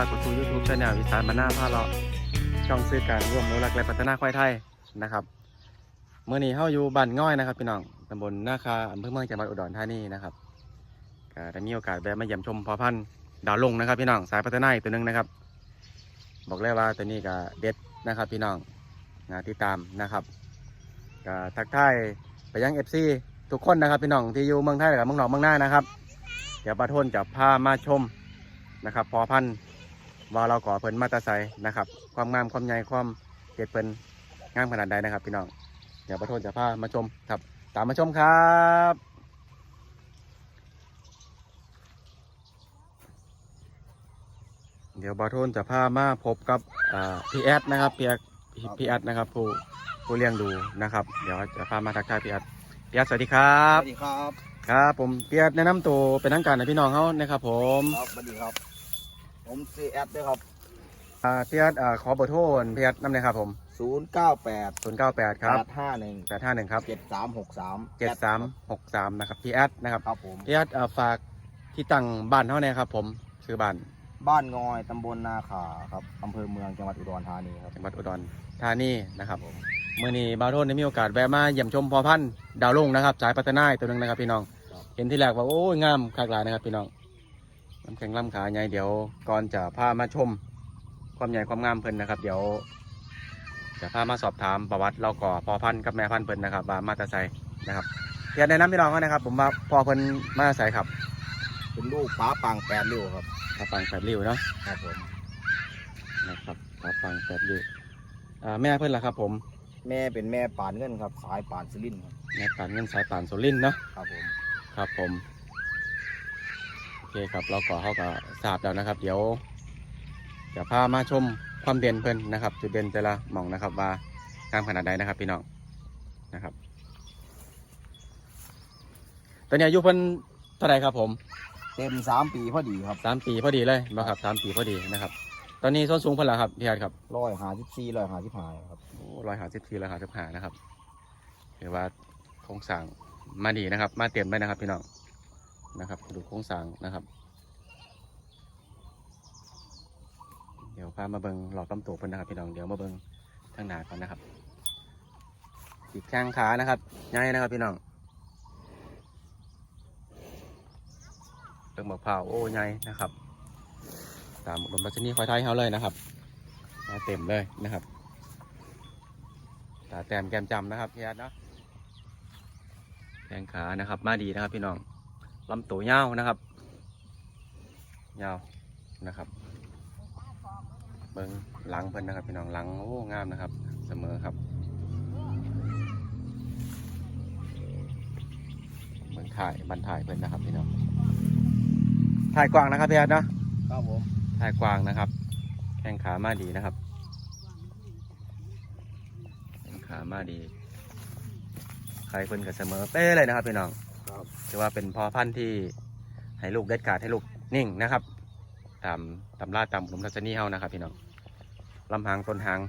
รับเข้าสู่ YouTube Channel อีสานบ้าผ้าพาเราะช่องซื้อการร่วมอนุรักษ์และพัฒนาควายไทยนะครับเมื่อนี้เฮาอยู่บ้านง่อยนะครับพี่น้องตำบลนาคาอำเภอเมืองจังหวัดอุดรธานีนะครับก็ได้มีโอกาสแวะมาเยี่ยมชมพอพันธุ์ดาวลงนะครับ พี่น้องสายพัฒนาอีกตัวหนึ่งนะครับ บอกเลยว่าตัวนี้ก็เด็ดนะครับ พี่น้องนาติดตามนะครับก็ทักทายไปยัง FC ทุกคนนะครับพี่น้องที่อยู่เมืองไทยกับเมืองนอกเมืองหน้านะครับ เดี๋ยวบาโทนจะพามาชมนะครับพอพันธุ์ ว่าเราก่อเพิ่นมาตาไซนะครับ ความงามความใหญ่ความเด็ดเพิ่นงามขนาดใดนะครับ พี่น้องเดี๋ยวบาโทนจะพามาชมครับ ตามมาชมครับเดี๋ยวบาโทนจะพามาพบกับอ่าพี่แอดนะครับพี่แอดพี่แอดนะครับผู้ผู้เลี้ยงดูนะครับ เดี๋ยวจะพามาทักทายพี่แอดพี่แอดสวัสดีครัสบวัสดีครับ ครับ ผมพี่แอดแนะนำตัวเป็นทางการให้พี่น้องเขานะครับผมครับสวัสดีครับ ผมซีแอดด้วยครับอ่าพี่แอดอ่าขอเบอร์โทรพี่แอดน้ำเลยครับผมศูนย์เก้าแปดศูนย์เก้าแปดครับแปดห้าหนึ่งแปดห้าหนึ่งครับเจ็ดสามหกสามเจ็ดสามหกสามนะครับพี่แอดนะครับครับผมพี่แอดอ่าฝากที่ตั้งบ้านเขาเนี่ยครับ ผมชื่อบ้านบ้านงอยตำบลนาขาครับอำเภอเมืองจังหวัดอุดรธานีครับจังหวัดอุดรธานีนะครับผมเมื่อนี้บาวโทนได้มีโอกาสแวะมาเยี่ยมชมพอพันธุ์ดาวลุ่งนะครับสายพัฒนาอีกตัวหนึงนะครับพี่น้อง เห็นที่แรกว่าโอ้ยงามคักหลายนะครับพี่น้อง น้ำแข็งล่ำขาใหญ่เดี๋ยวก่อนจะพามาชม ความใหญ่ความงามเพิ่นนะครับ เดี๋ยวจะพามาสอบถามประวัติเราก่อพอพันธุ์กับแม่พันธุ์เพิ่นนะครับว่ามาแตาไซนะครับเดี๋ยวแนะนำพี่น้องเขานะครับ ผมว่าพอเพิ่นมาแตาไซครับเป็นลูกป้าปังแปดริ้วครับปลาปังแปดริ้วเนาะครับผมนะครับปลาปังแปดริ้วอ่าแม่เพิ่นล่ะครับ ผม แม่เป็นแม่ป่านเงินครับ สายป่านซิลินครับแม่ป่านเงินสายป่านโซลินเนาะครับผมครับผมโอ เคครับเราก็เขาก็ทราบแล้วนะครับ เดี๋ยวจะพามาชมความเด่นเพิ่นนะครับ จุดเด่นแต่ละหม่องนะครับ ว่างามขนาดใดนะครับ พี่น้องนะครับตอนนี้อายุเพิ่นเท่าไหร่ครับผมเต็มสามปีพอดีครับสามปีพอดีเลยนะครับสามปีพอดีนะครับ ตอนนี้ส้นสูงเพิ่นละครับพี่อาร์ตครับร้อยหาสิบสี่ร้อยหาสิบห้าครับร้อยหาสิบสี่ร้อยหาสิบห้านะครับถือว่าโครงสร้างมาดีนะครับ มาเต็มไปนะครับ พี่น้อง นะครับดูโครงสร้างนะครับ เดี๋ยวพามาเบิงหลอดลำตัวเพิ่นนะครับพี่น้องเดี๋ยวมาเบิงทางหน้าก่อนนะครับอีกแข้งขานะครับง่ายนะครับพี่น้องเบิงบอกเผาวโอ้ใหญ่นะครับ ตามอุดมปัชนีควายไทยเขาเลยนะครับมาเต็มเลยนะครับตาแต้มแก้มจำนะครับพี่อาร์ตเนาะแข้งขานะครับ มาดีนะครับพี่น้อง ลำตัวยาวนะครับ ยาวนะครับ เบิ้งหลังเพิ่นนะครับพี่น้องหลังโอ้งามนะครับ เสมอครับเบิ้งถ่ายบันถ่ายเพิ่นนะครับพี่น้องถ่ายกว้างนะครับพี่อาร์ตเนาะครับผมถ่ายกว้างนะครับ แข้งขามาดีนะครับแข้งขามาดีใครเพิ่นก็เสมอเป๊ะเลยนะครับพี่น้องครับ ถือว่าเป็นพ่อพันธุ์ที่ให้ลูกเด็ดขาดให้ลูกนิ่งนะครับ ตามตำราตามอุดมทัศนีเฮานะครับพี่น้องลำหางต้นหาง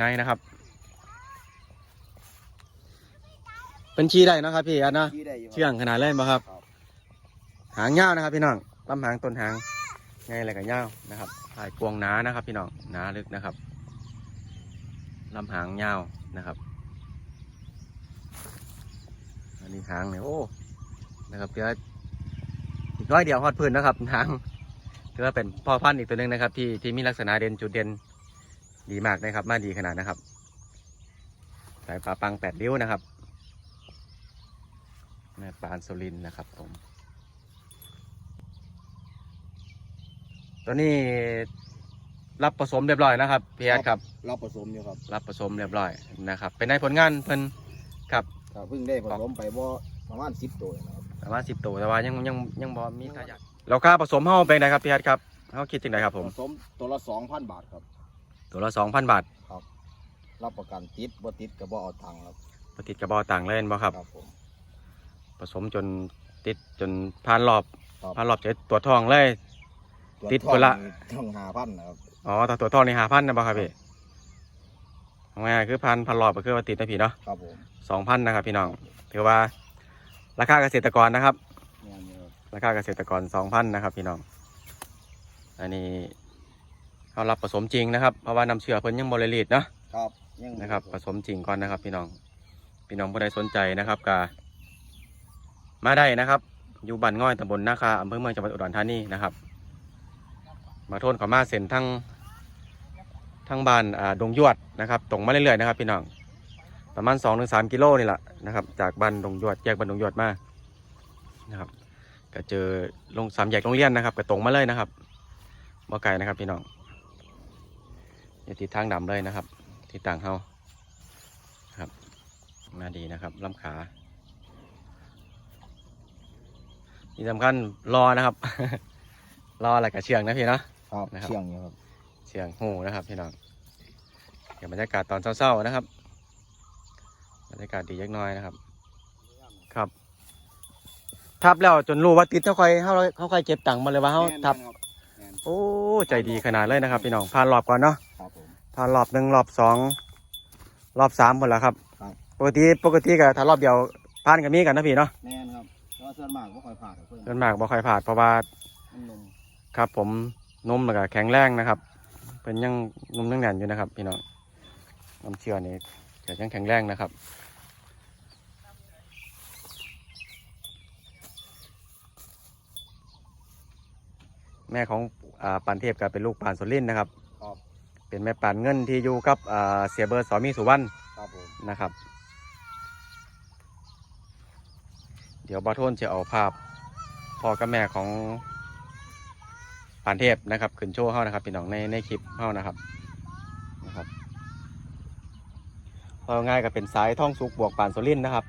ง่ายนะครับ เป็นชี้ได้เนาะครับพี่อันเนาะที่ได้อยู่ครับเชื่องขนาดเล่นบ่ครับครับ หางยาวนะครับ พี่น้องลำหางต้นหางง่ายอะไรกันยาวนะครับถ่ายกวงหนานะครับ พี่น้องหนาลึกนะครับลำหางยาวนะครับ อันนี้หางเนี่ยโอ้นะครับเดี๋ยวอีกน้อยเดียวฮอดพื้นนะครับหางถือว่าเป็นพ่อพันธุ์อีกตัวหนึ่งนะครับ ที่ที่มีลักษณะเด่นจุดเด่นดีมากนะครับ มาดีขนาดนะครับสายปลาปังแปดริ้วนะครับแม่ปานโซลินนะครับผมตัวนี้รับผสมเรียบร้อยนะครับพี่แอดครับเราผสมอยู่ครับ รับผสมเรียบร้อยนะครับ เป็นในผลงานเพิ่นครับ ก็เพิ่งได้ผสมไปว่าประมาณสิบตัวนะครับประมาณสิบตัวแต่ว่ายังยังยังบ่มีทายาทแล้วค่าผสมเฮาเป็นไงครับพี่แอดครับเฮาคิดจังไดครับผมผสมตัวละสองพันบาทครับ ตัวละสองพันบาทรับประกันติดบ่ติดก็บ่เอาตังค์ครับปติดกระบอกต่างเล่นบ่ครับ ครับผมผสมจนติดจนผ่านรอบครับผ่านรอบเจ็ดตัวทองเลยตัวติดทองคนละ ต้องหาพันนะครับอ๋อแต่ตัวทองนี่หาพันนะบ่ครับพี่เอา ง่ายๆคือพันพันรอบก็คือว่าติดนะพี่เนาะครับผมสองพันนะครับ พี่น้องถือว่าราคาเกษตรกรนะครับงานนี้ครับราคาเกษตรกรสองพันนะครับ พี่น้อง อันนี้เขารับผสมจริงนะครับเพราะว่าน้ำเชื่อเพิ่นยังบริลีดเนาะครับยังนะครับผสมจริงก่อนนะครับ พี่น้อง พี่น้องผู้ใดสนใจนะครับก็มาได้นะครับ อยู่บ้านง่อยตำบลนาคาอำเภอเมืองจังหวัดอุดรธานีนะครับ มาโทนเขามาเส้นทั้ง ทั้งบ้านอ่าดงยวดนะครับตรงมาเรื่อยๆนะครับพี่น้องประมาณ2-3กิโลนี่แหละนะครับ จากบ้านดงยวดแยกบ้านดงยวดมานะครับก็เจอลงสามแยกโรงเรียนนะครับก็ตรงมาเลยนะครับบ่ไกลนะครับพี่น้องอย่าติดทางดำเลยนะครับ ที่ต่างเฮาครับมาดีนะครับลำขาที่สำคัญรอนะครับ รออะไรกับเชืองนะพี่เนาะครับนะครับเชียงอยู่ครับ เชียงหูนะครับพี่น้องเดี๋ยวบรรยากาศตอนเศร้าๆนะครับ บรรยากาศดียักหน้อยนะครับ ครับ ทับแล้วจนรู้ว่าติดเขาค่อยเขาเขาค่อยเก็บตังค์มาเลยว่าเขาทับแม่นครับแม่นโอ้ใจดีขนาดเลยนะครับ พี่น้องผ่านรอบก่อนเนาะครับผมผ่านรอบหนึ่งรอบสองรอบสามหมดแล้วครับ ครับ ปกติปกติก็ถ้ารอบเดียวผ่านกับมีกันนะพี่เนาะแม่นครับเพราะว่าส่วนมากก็คอยผ่าดกับเพื่อนส่วนมากบ่ค่อยผ่านเพราะว่า มันนมครับผมนมแล้วก็แข็งแรงนะครับ เป็นยังนมยังแน่นอยู่นะครับ พี่น้องน้ำเชื่อนี่จะยังแข็งแรงนะครับแม่ของอ่าปานเทพก็เป็นลูกปานสนลินนะครับครับ เป็นแม่ปานเงินที่อยู่กับอ่าเสียเบิร์ดสอมีสุวรรณครับผมนะครับ เดี๋ยวบาโทนจะเอาภาพพ่อกับแม่ของ ปานเทพนะครับขึ้นโชว์เขานะครับพี่น้องในในคลิปเขานะครับนะครับพอง่ายก็เป็นสายท่องสุกบวกปานโซลินนะครับ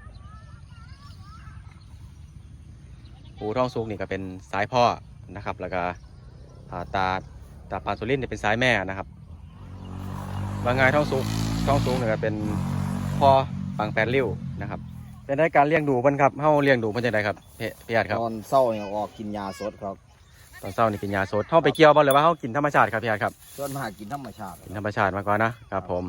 ปูท่องสุกนี่ก็เป็นสายพ่อนะครับ แล้วก็อ่าตาตาปานโซลินเนี่ยเป็นสายแม่นะครับว่าง่ายท่องสุกท่องสุกเนี่ยก็เป็นพ่อปังแปดริ้วนะครับเป็นได้การเลี้ยงดูมันครับเฮาเลี้ยงดูมันจะได้ครับพี่พี่อาจครับตอนเศร้าเนี่ยออกกินยาสดครับ ตอนเช้านี่กินยาสดเฮาไปเกี่ยวบ่หรือว่าเฮากินธรรมชาติครับพี่อาจครับส่วนมากกินธรรมชาติกินธรรมชาติมาก่อนนะครับผม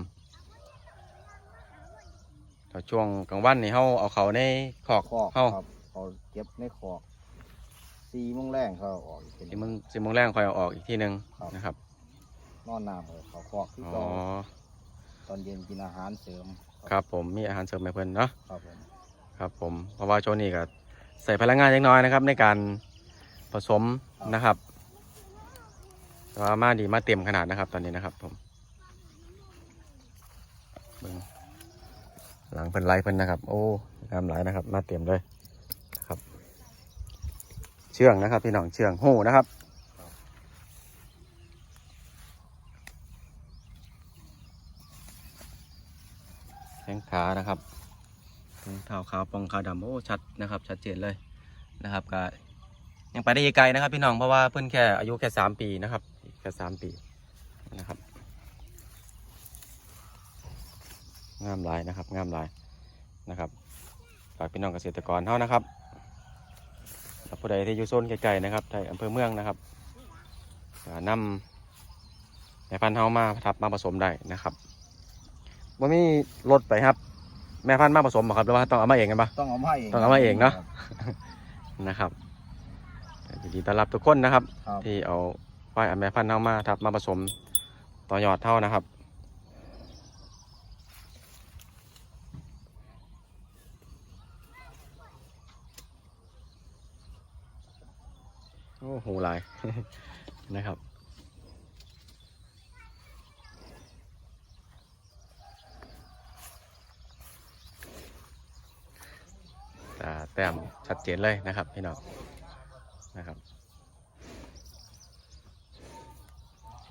ตอนช่วงกลางวันนี่เฮาเอาเขาในขอกคอกเฮาครับเขาเก็บในคอกสี่โมงแรงเขาเอาออกอีกทีสิมึงสิมึงแรงคอยเอาออกอีกทีหนึงครับ นะครับนอนน้ำเลยเขาคอกคืออ๋อเก่าตอนเย็นกินอาหารเสริมครับผมมีอาหารเสริมให้เพิ่นเนาะครับผมครับผมเพราะว่าช่วงนี้ก็ใส่พลังงานเล็กน้อยนะครับในการผสม นะครับต่ว่ามาดีมาเต็มขนาดนะครับ ตอนนี้นะครับ ผมเบิ่งหลังเพิ่นไล่เพิ่นนะครับ โอ้งามหลายนะครับ มาเต็มเลยนะครับ เชื่องนะครับ พี่น้องเชื่องหูนะครับแข้งขานะครับเท้าขาวปองขาวดำโอ้ชัดนะครับ ชัดเจนเลยนะครับก็ ยังไปได้อีกไกลนะครับ พี่น้องเพราะว่าเพิ่นแค่อายุแค่สามปีนะครับแค่สามปีนะครับงามหลายนะครับงามหลายนะครับฝากพี่น้องเกษตรกรเท่านะครับถ้าผู้ใดที่อยู่โซนไกลๆนะครับในอำเภอเมืองนะครับก็นำแม่พันธุ์เฮามาทับมาผสมได้นะครับว่ามีรถไปครับ แม่พันธุ์มาผสมบ่ครับหรือว่าต้องเอามาเองกันปะต้องเอามาเองต้องเอามาเองเนอะนะครับ ยินดีต้อนรับทุกคนนะครับ ครับที่เอาควายแม่พันธุ์เท่ามาทับมาผสมต่อยอดเท่านะครับ โอ้โหหลาย นะครับ อ่าแต้มชัดเจนเลยนะครับพี่น้องนะครับ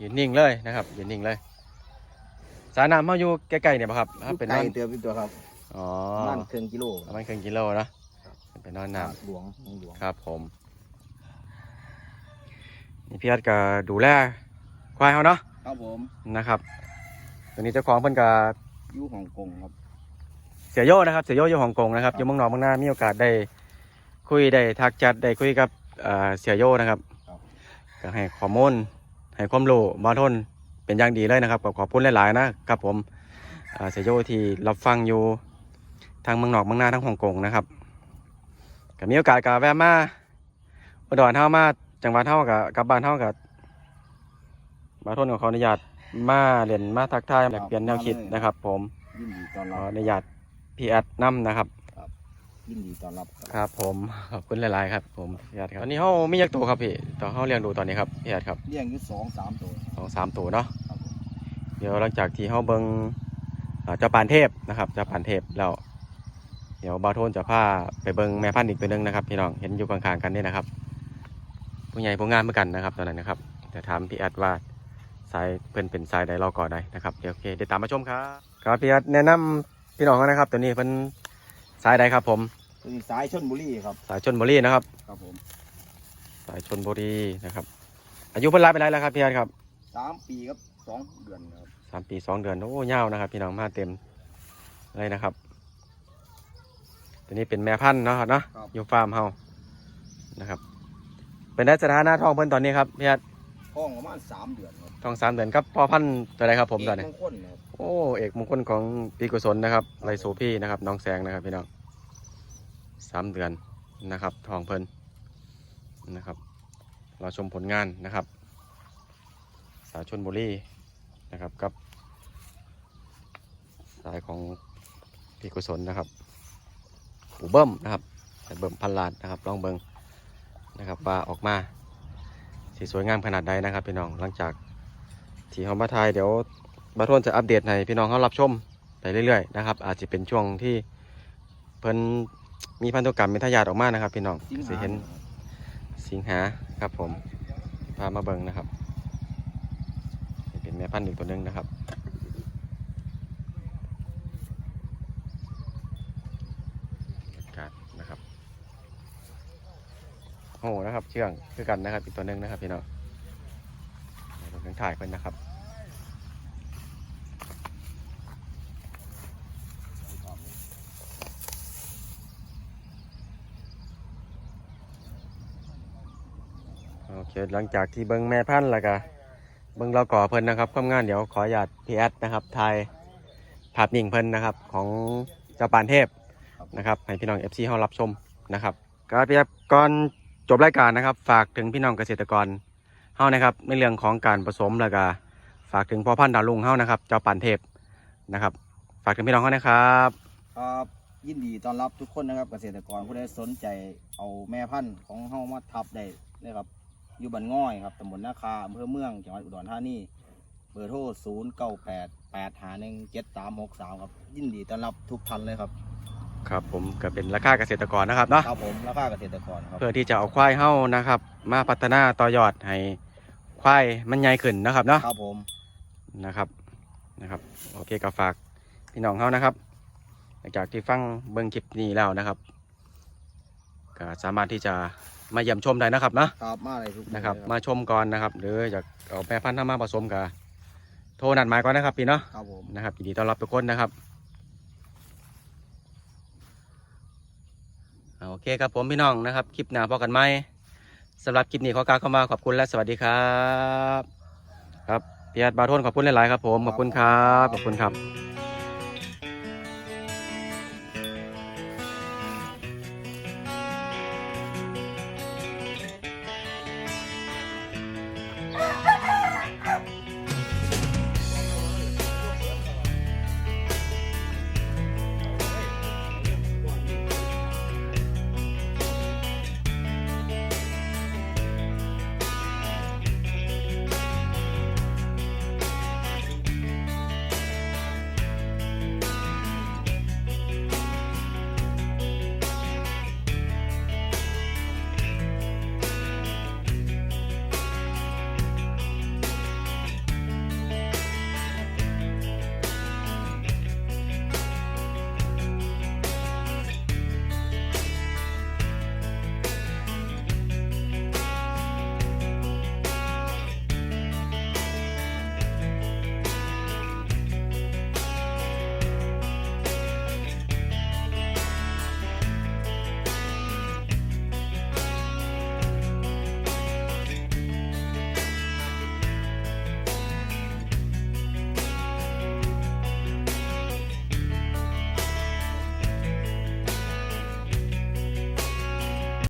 ยืนนิ่งเลยนะครับยืนนิ่งเลย สายน้ำเขาอยู่ใกล้ๆเนี่ยป่ะครับถ้าเป็นไก่นอนเตือนเป็นตัวครับอ๋อบ้านเครื่องกิโลประมาณครึ่งกิโลเนอะเป็นนอนน้หลวงหลวงำครับผม นี่พี่อัดก็ดูแลควายเขาเนาะครับผมนะครับตัวนี้เจ้าของเพิ่นก็อยู่ฮ่องกงครับ เสียโยนะครับ เสียโยอยู่ฮ่องกงนะครับครับอยู่เมืองนอกเมืองหน้ามีโอกาสได้คุยได้ทักจัดได้คุยกับเอ่อเสียโยนะครับครับ ก็ให้ข้อมูล ให้ความรู้มาทนเป็นอย่างดีเลยนะครับก็ขอบคุณหลายๆนะครับผมเอ่อเสียโยที่รับฟังอยู่ทางเมืองนอกเมืองหน้าทั้งฮ่องกงนะครับก็มีโอกาสก็แวะมาอุดรเท่ามาจังหวัดเท่ากับกลับบ้านเท่ากับมาทนกับขออนุญาตมาเรียนมาทักทายแลกเปลี่ยนแนวคิดนะครับ ผมยินดีต้อนขรัอบอนุญาตพี่แอดนํนะครับ ยินดีต้อนรับครับครับผมขอบคุณหลาย ๆ ครับ ผมพี่แอดครับตอนนี้เขามียักษ์ตัวครับพี่ต่อเขาเลี้ยงดูตอนนี้ครับพี่แอดครับเลี้ยงอยู่สองสามตัวสองสามตัวเนาะครับผมเดี๋ยวหลังจากที่เขาเบิงอ่าเจ้าปานเทพนะครับเจ้าปานเทพแล้ว เดี๋ยวบาวโทนจะพาไปเบิงแม่พันธุ์อีกตัวหนึงนะครับพี่น้องเห็นอยู่ข้างๆกันนี่นะครับ ผู้ใหญ่ผู้งานเหมือนกันนะครับตอนนั้นนะครับจะถามพี่แอดว่าสายเพิ่นเป็นสายใดเราก่อใดนะครับเดี๋ยวโอเคเดี๋ยวตามมาชมครับครับพี่แอดแนะนำพี่น้องเขานะครับ ตัวนี้เพิ่นสายใดครับผม ตัวนี้สายชนบุรีครับ สายชนบุรีนะครับ ครับผมสายชนบุรีนะครับ อายุเพิ่นรับไปแล้วครับพี่แอดครับสามปีครับสองเดือนครับสามปีสองเดือนโอ้ยาวนะครับ พี่น้องมาเต็มเลยนะครับ ตัวนี้เป็นแม่พันธุ์เนาะครับเนาะครับ อยู่ฟาร์มเฮานะครับ เป็นได้สถานะทองเพิ่นตอนนี้ครับพี่แอดท้องประมาณสามเดือนครับทองสามเดือนครับพอพันธุ์ตัวใดครับผมตอนนี้ เกมงคลครับ โอ้เอกมงคลของปีกุศลนะครับไรโซพี่นะครับน้องแสงนะครับพี่น้อง สามเดือนนะครับ ทองเพลินนะครับ เราชมผลงานนะครับ สายชนบุรีนะครับกับ สายของพี่กุศลนะครับปูเบิ้มนะครับแต่เบิ้มพันลานนะครับลองเบิงนะครับว่าออกมาสีสวยงามขนาดใดนะครับ พี่น้องหลังจากที่เขามาทายเดี๋ยวบาทวนจะอัปเดตให้พี่น้องเขารับชมไปเรื่อยๆนะครับ อาจจะเป็นช่วงที่เพิ่น มีพันธุกรรมมีทายาทออกมานะครับ พี่น้องสิงสิหาเห็นสิงหาครับ ผมพามาเบิงนะครับนี่เป็นแม่พันธุ์อีกตัวหนึงนะครับอากาศนะครับโอ้โหนะครับ เชื่องคือกันนะครับ อีกตัวหนึ่งนะครับ พี่น้องเดี๋ยวเราต้องถ่ายเพิ่นนะครับ โอเคหลังจากที่เบิ้งแม่พันธุ์แล้วก็เบิ้งเราก่อเพิ่นนะครับความงานเดี๋ยวขออนุญาตพีแอดนะครับถ่ายภาพนิ่งเพิ่นนะครับ ของเจ้าปานเทพนะครับให้พี่น้อง FC เฮารับชมนะครับก็พี่ครับก่อนจบรายการนะครับ ฝากถึงพี่น้องเกษตรกรเฮานะครับในเรื่องของการผสมแล้วก็ฝากถึงพ่อพันธุ์ดาวลุงเฮานะครับ เจ้าปันเทพนะครับ ฝากถึงพี่น้องเฮานะครับครับยินดีต้อนรับทุกคนนะครับเกษตรกรผู้ใดสนใจเอาแม่พันธุ์ของเฮามาทับได้นะครับ อยู่บ้านง่อยครับตำบลนาคาอำเภอเมืองจังหวัดอุดรธานีเบอร์โทร0 9 8 8 5 1 7 3 6 3ครับ ยินดีต้อนรับทุกท่านเลยครับ ครับผมก็เป็นราคาเกษตรกรนะครับเนาะครับผมราคาเกษตรกรครับเพื่อที่จะเอาควายเฮานะครับ มาพัฒนาต่อยอดให้ควายมันใหญ่ขึ้นนะครับเนาะครับผมนะครับนะครับโอเคก็ฝากพี่น้องเขานะครับหลังจากที่ฟังเบิ้งคลิปนี้แล้วนะครับก็สามารถที่จะ มาเยี่ยมชมได้นะครับเนาะครับมาเลยทุกนะครับเลยมาชมก่อนนะครับ หรืออยากเอาแม่พันธุ์ทำมาผสมกับโทรนัดหมายก่อนนะครับ พี่เนาะครับผมนะครับยินดีต้อนรับทุกคนนะครับอ่าโอเคครับผมพี่น้องนะครับ คลิปหน้าพอกันไหมสำหรับคลิปนี้ขอกล่าวเข้ามาขอบคุณและสวัสดีครับ ครับพี่อาร์ตบาโทนขอบคุณหลาย ๆ ครับผม ขอบคุณครับ ขอบคุณครับ